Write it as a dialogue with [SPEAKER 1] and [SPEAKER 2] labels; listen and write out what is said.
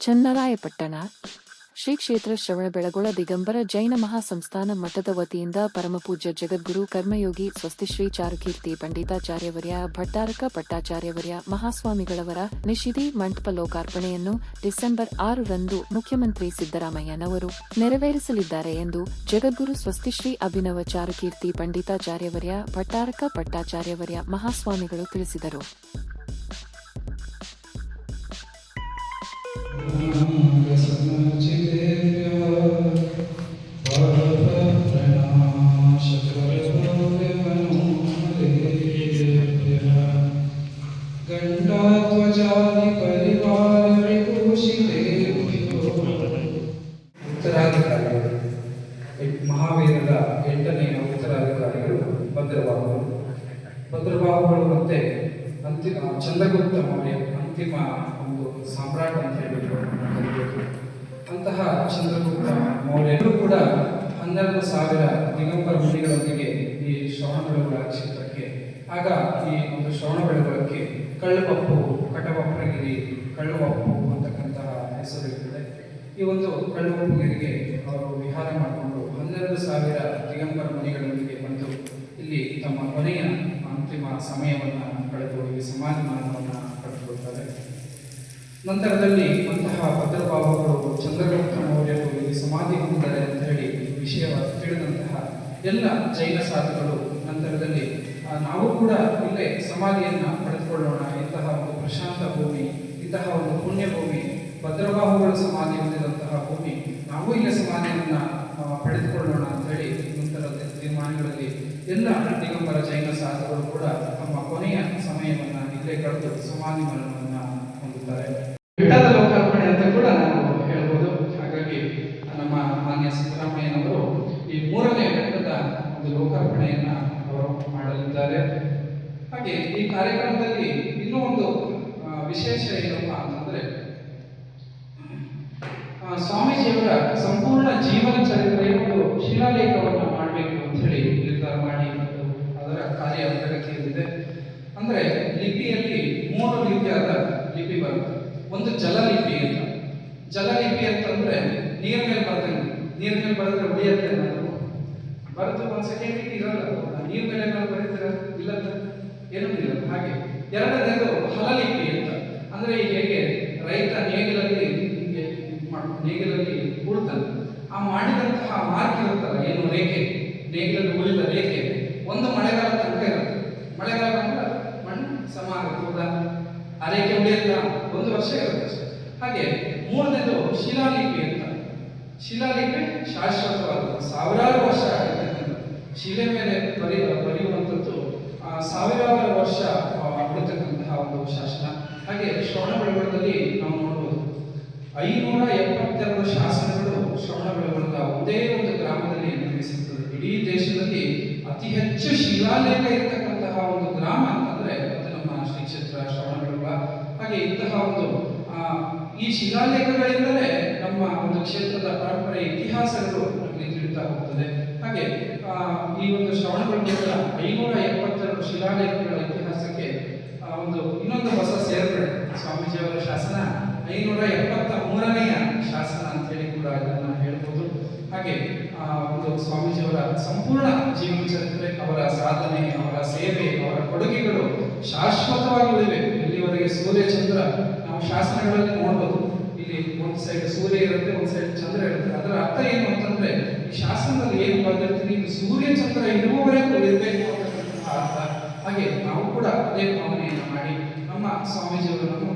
[SPEAKER 1] ಚನ್ನರಾಯಪಟ್ಟಣ, ಶ್ರೀ ಕ್ಷೇತ್ರ ಶ್ರವಣಬೆಳಗೊಳ ದಿಗಂಬರ, ಜೈನ ಮಹಾಸಂಸ್ಥಾನ ಮಠದ ವತಿಯಿಂದ ಪರಮಪೂಜ್ಯ ಜಗದ್ಗುರು ಕರ್ಮಯೋಗಿ ಸ್ವಸ್ತಿಶ್ರೀ ಚಾರುಕೀರ್ತಿ ಪಂಡಿತಾಚಾರ್ಯವರ್ಯ, ಭಟ್ಟಾರಕ ಪಟ್ಟಾಚಾರ್ಯವರ್ಯ ಮಹಾಸ್ವಾಮಿಗಳವರ ನಿಷಿದಿ ಮಂಟಪ ಲೋಕಾರ್ಪಣೆಯನ್ನು ಡಿಸೆಂಬರ್ ಆರರಂದು ಮುಖ್ಯಮಂತ್ರಿ ಸಿದ್ದರಾಮಯ್ಯನವರು ನೆರವೇರಿಸಲಿದ್ದಾರೆ ಎಂದು ಜಗದ್ಗುರು ಸ್ವಸ್ತಿಶ್ರೀ ಅಭಿನವ ಚಾರುಕೀರ್ತಿ ಪಂಡಿತಾಚಾರ್ಯವರ್ಯ, ಭಟ್ಟಾರಕ ಪಟ್ಟಾಚಾರ್ಯವರ್ಯ ಮಹಾಸ್ವಾಮಿಗಳು ತಿಳಿಸಿದರು.
[SPEAKER 2] ಉತ್ತರಾಧಿಕಾರಿಗಳು. ಮಹಾವೀರದ ಎಂಟನೆಯ ಉತ್ತರಾಧಿಕಾರಿಗಳು ಭದ್ರಬಾಹುಗಳು ಭದ್ರಬಾಹುಗಳು ಮತ್ತೆ ಅಂತಿಮ ಚಂದ್ರಗುಪ್ತ ಮೌರ್ಯ ಅಂತಿಮ ಒಂದು ಸಾಮ್ರಾಟ ಅಂತ ಹೇಳಿದ್ರು ಅಂತಹ ಚಂದ್ರಗುಪ್ತ ಮೌರ್ಯರು ಕೂಡ ಹನ್ನೆರಡು ಸಾವಿರ ದಿಗಂಬರ ಮುನಿಗಳೊಂದಿಗೆ ಈ ಶ್ರವಣ ಬೆಳಗೊಳ ಕ್ಷೇತ್ರಕ್ಕೆ, ಆಗ ಈ ಒಂದು ಶ್ರವಣ ಬೆಳಗೊಳಕ್ಕೆ ಕಟಬಪ್ಪಗಿರಿ ಕಳ್ಳಬಪ್ಪು ಅಂತಕ್ಕಂತಹ ಹೆಸರು ಇರ್ತದೆ. ಈ ಒಂದು ಕಳ್ಳುವಪ್ಪುಗಿರಿಗೆ ಅವರು ವಿಹಾರ ಮಾಡಿಕೊಂಡು ಹನ್ನೆರಡು ಸಾವಿರ ದಿಗಂಬರ ಮನೆಗಳೊಂದಿಗೆ ಬಂದು ಇಲ್ಲಿ ತಮ್ಮ ಕೊನೆಯ ಅಂತಿಮ ಸಮಯವನ್ನು ಕಳೆದು ಇಲ್ಲಿ ಸಮಾಧಿಮಾನವನ್ನು ಪಡೆದುಕೊಳ್ತಾರೆ ನಂತರದಲ್ಲಿ ಅಂತಹ ಭದ್ರಭಾವಗಳು ಚಂದ್ರಗುಪ್ತ ಮೌರ್ಯರು ಇಲ್ಲಿ ಸಮಾಧಿ ಹೊಂದಿದ್ದಾರೆ ಅಂತ ಹೇಳಿ ಈ ವಿಷಯ ತಿಳಿದಂತಹ ಎಲ್ಲ ಜೈನ ಸಾಧುಗಳು ನಂತರದಲ್ಲಿ ನಾವು ಕೂಡ ಇಲ್ಲೇ ಸಮಾಧಿಯನ್ನು ಪಡೆದುಕೊಳ್ಳೋಣ. ಇಂತಹ ಒಂದು ಪ್ರಶಾಂತ ಭೂಮಿ ಇಂತಹ ಒಂದು ಪುಣ್ಯ ಭೂಮಿ ಭದ್ರಬಾಹುಗಳ ಸಮಾಧಿ ಹೊಂದಿದಂತಹ ಭೂಮಿ, ನಾವು ಇಲ್ಲೇ ಸಮಾಧಿಯನ್ನ ಪಡೆದುಕೊಳ್ಳೋಣ ಅಂತ ಹೇಳಿ ನಂತರ ತೀರ್ಮಾನಗಳಲ್ಲಿ ಎಲ್ಲ ದಿಗಂಬರ ಜೈನ ಸಾಧಕರು ಕೂಡ ತಮ್ಮ ಕೊನೆಯ ಸಮಯವನ್ನ ಇಲ್ಲೇ ಕಳೆದು ಸಮಾಧಿ ಮರಣವನ್ನ ಹೊಂದುತ್ತಾರೆ. ಬೆಟ್ಟದ ಲೋಕಾರ್ಪಣೆ ಅಂತ ಕೂಡ ನಾವು ಹೇಳ್ಬೋದು. ಹಾಗಾಗಿ ನಮ್ಮ ಮಾನ್ಯ ಸಿದ್ದರಾಮಯ್ಯನವರು ಈ ಮೂರನೇ ಬೆಟ್ಟದ ಒಂದು ಲೋಕಾರ್ಪಣೆಯನ್ನ ಅವರು ಮಾಡಲಿದ್ದಾರೆ. ಹಾಗೆ ಈ ಕಾರ್ಯಕ್ರಮದಲ್ಲಿ ಇನ್ನೂ ಒಂದು ವಿಶೇಷ ಏನಪ್ಪ ಅಂತಂದ್ರೆ ಸ್ವಾಮೀಜಿಯವರ ಸಂಪೂರ್ಣ ಜೀವನ ಚರಿತ್ರೆಯ ಒಂದು ಶಿಲಾಲೇಖವನ್ನು ಮಾಡಬೇಕು ಅಂತ ಹೇಳಿ ನಿರ್ಧಾರ ಮಾಡಿ ಅದು ಅದರ ಕಾರ್ಯ ಪ್ರಗತಿಯಲ್ಲಿದೆ ಅಂದ್ರೆ ಲಿಪಿಯಲ್ಲಿ ಮೂರು ರೀತಿಯಾದ ಲಿಪಿ ಬರುತ್ತೆ. ಒಂದು ಜಲಲಿಪಿ ಅಂತ. ಜಲಲಿಪಿ ಅಂತಂದ್ರೆ ನೀರ್ ಮೇಲೆ ಬರ್ತಂಗೆ ನೀರ್ ಮೇಲೆ ಬರೆದ್ರೆ ಉಳಿಯತ್ತೆ ಏನಾದ್ರು ಬರೆದು ಒಂದು ಸೆಕೆಂಡ್ ಇರಲ್ಲ. ನೀರ್ ಮೇಲೆ ಬರೀತೀರ? ಇಲ್ಲ ಏನೂ ಇಲ್ಲ. ಹಾಗೆ ಎರಡನೇದು ಹಲಲಿಪಿ. ಅಂದ್ರೆ ಹೇಗೆ? ರೈತ ನೇಗಿಲಲ್ಲಿ ಹೀಗೆ ನೇಗಿಲಲ್ಲಿ ಉಳ್ತಾನೆ. ಆ ಮಾಡಿದಂತಹ ಮಾರ್ಕ್ ಇರುತ್ತಲ್ಲ, ಏನು ರೇಖೆ? ನೇಗಿಲಲ್ಲಿ ಉಳಿದ ರೇಖೆ. ಒಂದು ಮಳೆಗಾಲ ತನಕ ಇರುತ್ತೆ. ಮಳೆಗಾಲ ಅಂದ್ರೆ ಮಣ್ಣು ಸಮ ಆಗುತ್ತೆ ಹೌದಾ ಆ ರೇಖೆ ಉಳಿಯಲ್ಲ, ಒಂದು ವರ್ಷ ಇರುತ್ತೆ ಹಾಗೆ ಮೂರನೇದು ಶಿಲಾಲಿಪಿ ಅಂತ. ಶಿಲಾಲಿಪಿ ಶಾಶ್ವತವಾದ ಸಾವಿರಾರು ವರ್ಷ ಆಗಿರ್ತಕ್ಕಂಥದ್ದು ಶಿಲೆ ಮೇಲೆ ಬರೆಯುವ ಬರೆಯುವಂಥದ್ದು ಸಾವಿರಾರು ವರ್ಷ ಶಾಸನ ಶ್ರವಣ ಶ್ರವಣಬೆಳಗೊಳದಲ್ಲಿ ನಾವು ನೋಡಬಹುದು ಐನೂರ ಎಪ್ಪತ್ತೆರಡು ಶಾಸನಗಳು ಶ್ರವಣ ಶ್ರವಣಬೆಳಗೊಳದ ಒಂದೇ ಒಂದು ಗ್ರಾಮದಲ್ಲಿ ನಿರ್ಮಿಸುತ್ತದೆ ಇಡೀ ದೇಶದಲ್ಲಿ ಅತಿ ಹೆಚ್ಚು ಶಿಲಾಲೇಖ ಇರತಕ್ಕಂತಹ ಒಂದು ಗ್ರಾಮ ಅಂತಂದ್ರೆ ಅದು ನಮ್ಮ ಶ್ರೀ ಕ್ಷೇತ್ರ ಶ್ರವಣಬೆಳಗೊಳ ಹಾಗೆ ಇಂತಹ ಒಂದು ಆ, ಈ ಶಿಲಾಲೇಖಗಳಿಂದಲೇ ನಮ್ಮ ಒಂದು ಕ್ಷೇತ್ರದ ಪರಂಪರೆ ಇತಿಹಾಸಗಳು ನಮಗೆ ತಿಳಿತಾ ಹೋಗ್ತದೆ. ಹಾಗೆ ಈ ಒಂದು ಶ್ರವಣ ಶ್ರವಣಬೆಳಗೊಳದ ಐನೂರ ಎಪ್ಪತ್ತೆರಡು ಶಿಲಾಲೇಖಗಳ ಇತಿಹಾಸಕ್ಕೆ ಒಂದು ಇನ್ನೊಂದು ಹೊಸ ಸೇರ್ಪಡೆ ಶಾಸನ. ಐನೂರ ಎಪ್ಪತ್ತ ಮೂರನೆಯ ಶಾಸನ ಅಂತ ಹೇಳಿ ಕೂಡ ಇದನ್ನು ಹೇಳ್ಬೋದು. ಹಾಗೆ ಆ, ಒಂದು ಸ್ವಾಮೀಜಿಯವರ ಸಂಪೂರ್ಣ ಜೀವನ ಚರಿತ್ರೆ ಅವರ ಸಾಧನೆ ಅವರ ಸೇವೆ ಅವರ ಕೊಡುಗೆಗಳು ಶಾಶ್ವತವಾಗಿ ಉಳಿವೆ. ಇಲ್ಲಿವರೆಗೆ ಸೂರ್ಯ ಚಂದ್ರ ನಾವು ಶಾಸನಗಳಲ್ಲಿ ನೋಡ್ಬೋದು. ಇಲ್ಲಿ ಒಂದು ಸೈಡ್ ಸೂರ್ಯ ಇರುತ್ತೆ ಒಂದು ಸೈಡ್ ಚಂದ್ರ ಇರುತ್ತೆ. ಅದರ ಅರ್ಥ ಏನು ಅಂತಂದ್ರೆ ಈ ಶಾಸನದಲ್ಲಿ ಏನು ಬಂದಿರ್ತೀನಿ ಇದು ಸೂರ್ಯ ಚಂದ್ರ ಇರುವವರೆಗೂ ಇರಬೇಕು ಅಂತ ಅರ್ಥ. ಹಾಗೆ ನಾವು ಕೂಡ ಅದೇ ಭಾವನೆಯನ್ನು ಮಾಡಿ ನಮ್ಮ ಸ್ವಾಮೀಜಿಯವರನ್ನು